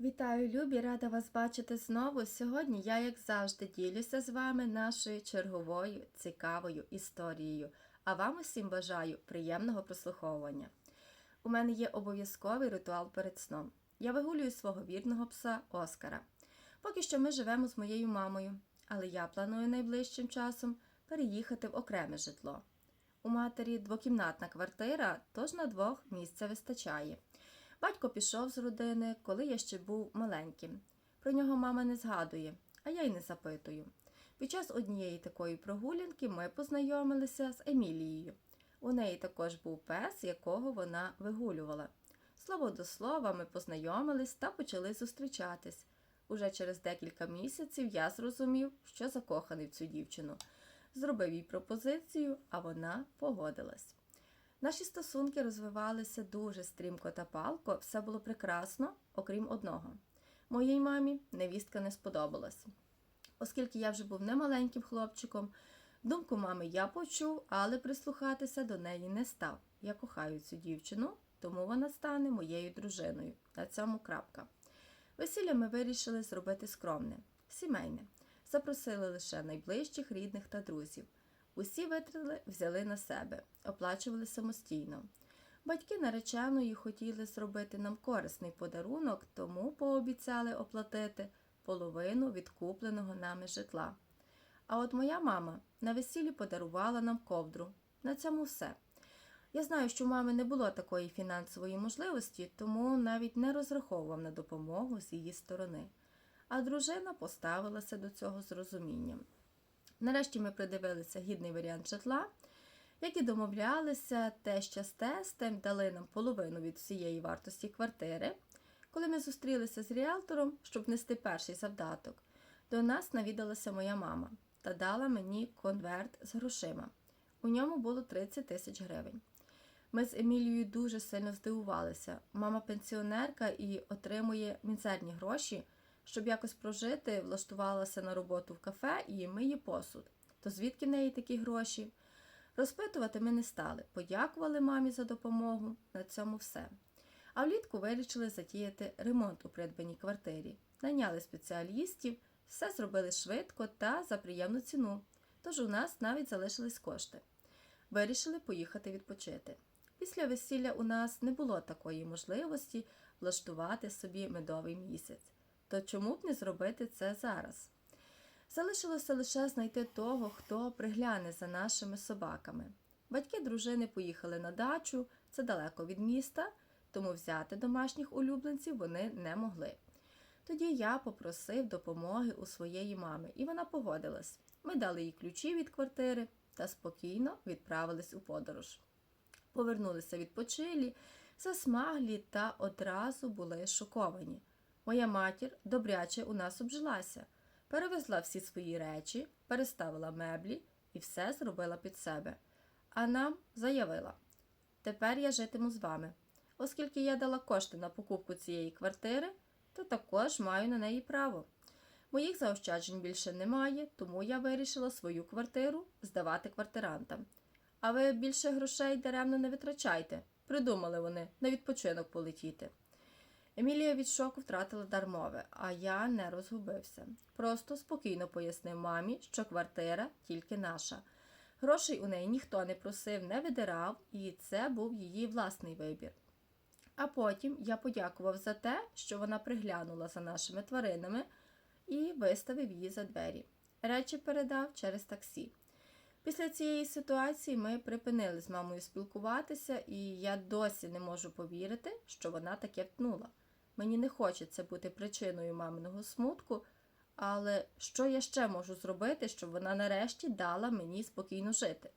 Вітаю, любі! Рада вас бачити знову. Сьогодні я, як завжди, ділюся з вами нашою черговою цікавою історією. А вам усім бажаю приємного прослуховування. У мене є обов'язковий ритуал перед сном. Я вигулюю свого вірного пса Оскара. Поки що ми живемо з моєю мамою, але я планую найближчим часом переїхати в окреме житло. У матері двокімнатна квартира, тож на двох місця вистачає. Батько пішов з родини, коли я ще був маленьким. Про нього мама не згадує, а я й не запитую. Під час однієї такої прогулянки ми познайомилися з Емілією. У неї також був пес, якого вона вигулювала. Слово до слова, ми познайомились та почали зустрічатись. Уже через декілька місяців я зрозумів, що закоханий в цю дівчину. Зробив їй пропозицію, а вона погодилась. Наші стосунки розвивалися дуже стрімко та палко, все було прекрасно, окрім одного. Моїй мамі невістка не сподобалась. Оскільки я вже був немаленьким хлопчиком, думку мами я почув, але прислухатися до неї не став. Я кохаю цю дівчину, тому вона стане моєю дружиною. На цьому крапка. Весілля ми вирішили зробити скромне, сімейне. Запросили лише найближчих рідних та друзів. Усі витрати взяли на себе, оплачували самостійно. Батьки нареченої хотіли зробити нам корисний подарунок, тому пообіцяли оплатити половину від купленого нами житла. А от моя мама на весіллі подарувала нам ковдру. На цьому все. Я знаю, що у мами не було такої фінансової можливості, тому навіть не розраховував на допомогу з її сторони. А дружина поставилася до цього з розумінням. Нарешті ми придивилися гідний варіант житла, як і домовлялися, теща з тестем дали нам половину від всієї вартості квартири. Коли ми зустрілися з ріелтором, щоб нести перший завдаток, до нас навідалася моя мама та дала мені конверт з грошима. У ньому було 30 тисяч гривень. Ми з Емілією дуже сильно здивувалися. Мама пенсіонерка і отримує мізерні гроші. Щоб якось прожити, влаштувалася на роботу в кафе і миє посуд. То звідки в неї такі гроші? Розпитувати ми не стали, подякували мамі за допомогу, на цьому все. А влітку вирішили затіяти ремонт у придбаній квартирі. Найняли спеціалістів, все зробили швидко та за приємну ціну. Тож у нас навіть залишились кошти. Вирішили поїхати відпочити. Після весілля у нас не було такої можливості влаштувати собі медовий місяць то чому б не зробити це зараз? Залишилося лише знайти того, хто пригляне за нашими собаками. Батьки дружини поїхали на дачу, це далеко від міста, тому взяти домашніх улюбленців вони не могли. Тоді я попросив допомоги у своєї мами, і вона погодилась. Ми дали їй ключі від квартири та спокійно відправились у подорож. Повернулися відпочилі, засмаглі та одразу були шоковані. Моя матір добряче у нас обжилася, перевезла всі свої речі, переставила меблі і все зробила під себе. А нам заявила: тепер я житиму з вами. Оскільки я дала кошти на покупку цієї квартири, то також маю на неї право. Моїх заощаджень більше немає, тому я вирішила свою квартиру здавати квартирантам. А ви більше грошей даремно не витрачайте, придумали вони на відпочинок полетіти. Емілія від шоку втратила дар мови, а я не розгубився. Просто спокійно пояснив мамі, що квартира тільки наша. Грошей у неї ніхто не просив, не видирав, і це був її власний вибір. А потім я подякував за те, що вона приглянула за нашими тваринами і виставив її за двері. Речі передав через таксі. Після цієї ситуації ми припинили з мамою спілкуватися, і я досі не можу повірити, що вона таке втнула. Мені не хочеться бути причиною маминого смутку, але що я ще можу зробити, щоб вона нарешті дала мені спокійно жити?